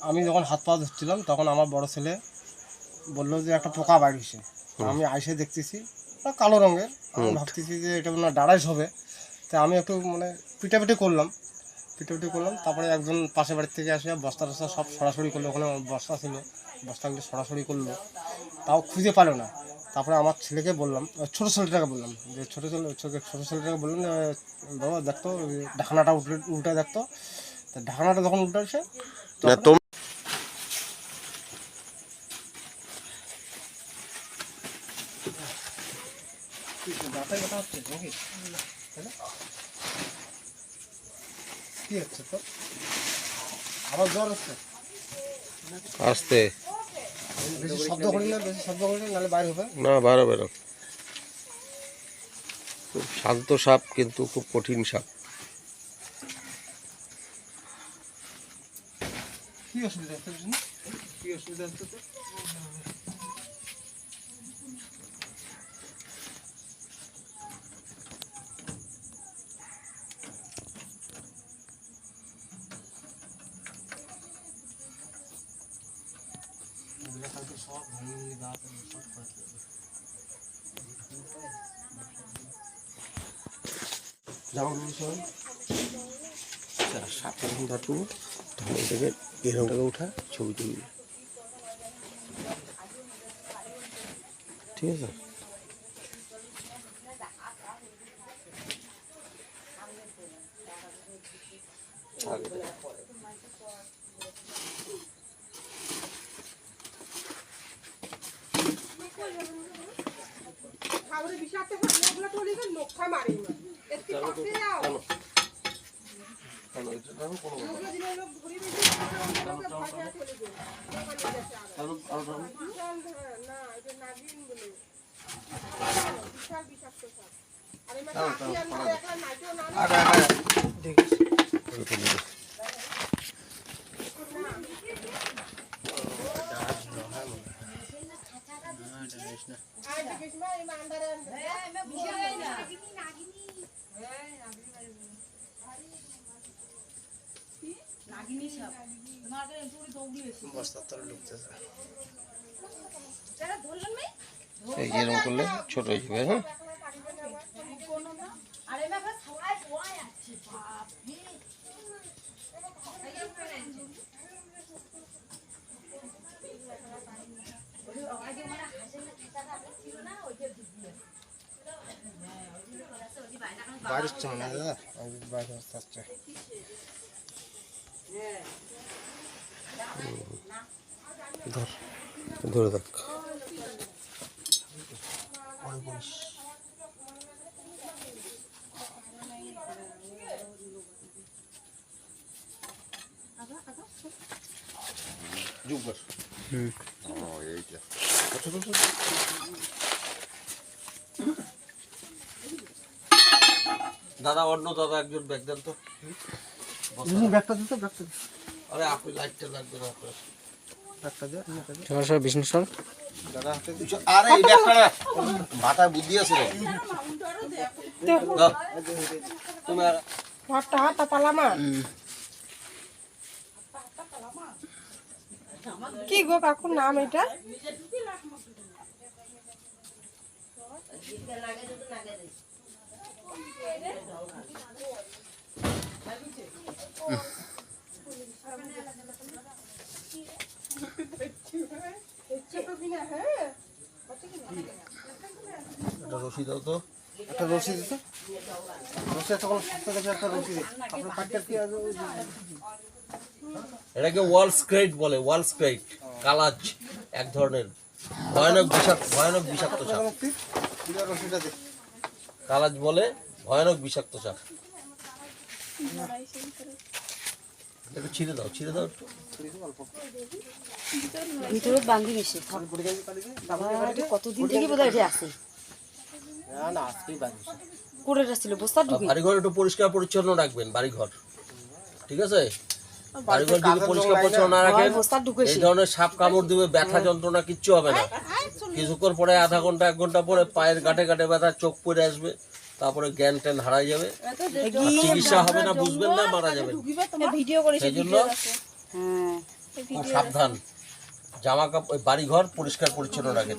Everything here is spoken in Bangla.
আমি যখন হাত পা ধরছিলাম তখন আমার বড় ছেলে বলল যে একটা পোকা বাড়িছে আমি আইসে দেখতেছি কালো রঙের। আমি ভাবতেছি যে এটা মনে হয় হবে। তা আমি একটু মানে পিটাপিটি করলাম। পিটাপিটি করলাম তারপরে একজন পাশের বাড়ির থেকে আসে বস্তা টস্তা সব সরাসরি করল। ওখানে বস্তা ছিল বস্তাগুলো সরাসরি করল। তাও খুঁজে পারল না। তারপরে আমার ছেলেকে বললাম ছোটো ছেলেটাকে বললাম যে ছোটো ছেলে ছোটো ছোটো ছেলেটাকে বললাম যে বাবা দেখতো ঢাকনাটা উল্টে উল্টে দেখতো। তা ঢাকনাটা যখন উল্টে আসে মাথায় হচ্ছে নাকি কি হচ্ছে তো আবার জ্বর আসতে। শব্দ না বেশি শব্দ না নাহলে হবে না। বারো বেরো খুব শান্ত সাপ, কিন্তু খুব কঠিন সাপ। কি অসুবিধা কি অসুবিধা তো এগুলো কালকে সব ভেঙে দাঁত সব করে দেবে। জামাগুলো সব সাপের ধাতু ধরে থেকে এরকম থেকে উঠা ছবি তুলবি ঠিক আছে খাবারে বিষাক্ত ওগুলো তো লিখে নোখা মারি না একটু পাশে যাও দেখিস এই যে এরকম করলে ছোট হয়ে যাবে হ্যাঁ? বাইরে হচ্ছে মনে হয় দাদা আমি বাইরে আসতে আসছে ধর ধরে থাক দাদা অন্য দাদা একজন ব্যাগ দেন তো। ব্যাগটা দিতে ব্যাগটা আরে আপনি লাইটটা লাগবে না। আপনার কি গো কাকুর নাম এটা? একটা রশি দাও তো। একটা রশি দিতে? রশি একটা কোনো সস্তা কাছে একটা রশি আপনার পাটটা কি আছে? এটাকে ওয়াল স্ক্রেট বলে ওয়াল স্ক্রেট কালাজ এক ধরনের। ভয়ানক বিষাক্ত ভয়ানক বিষাক্ত সাপ। রশিটা দিতে কালাজ বলে ভয়ানক বিষাক্ত সাপ একটু ছিঁড়ে দাও ছিঁড়ে দাও একটু। ভিতরে বান্ধি বেশি পড়ে গেছে কালি দিয়ে বাবা কতদিন থেকে বোধ আছে। না না আজকেই বাড়ি করে রাখছিল বস্তা ঢুকে। বাড়িঘর একটু পরিষ্কার পরিচ্ছন্ন রাখবেন বাড়িঘর। ঠিক আছে? বাড়িঘর যদি পরিষ্কার পরিচ্ছন্ন না রাখেন এই ধরনের সাপ কামড় দিবে ব্যথা যন্ত্রণা কিচ্ছু হবে না। কিছুক্ষণ পরে আধা ঘণ্টা এক ঘণ্টা পরে পায়ের গাঁটে গাঁটে ব্যথা চোখ পরে আসবে তারপরে জ্ঞান ট্যান হারাই যাবে। চিকিৎসা হবে না বুঝবেন না মারা যাবে ভিডিও সেই জন্য হ্যাঁ খুব সাবধান। জামা কাপড় বাড়িঘর পরিষ্কার পরিচ্ছন্ন রাখেন।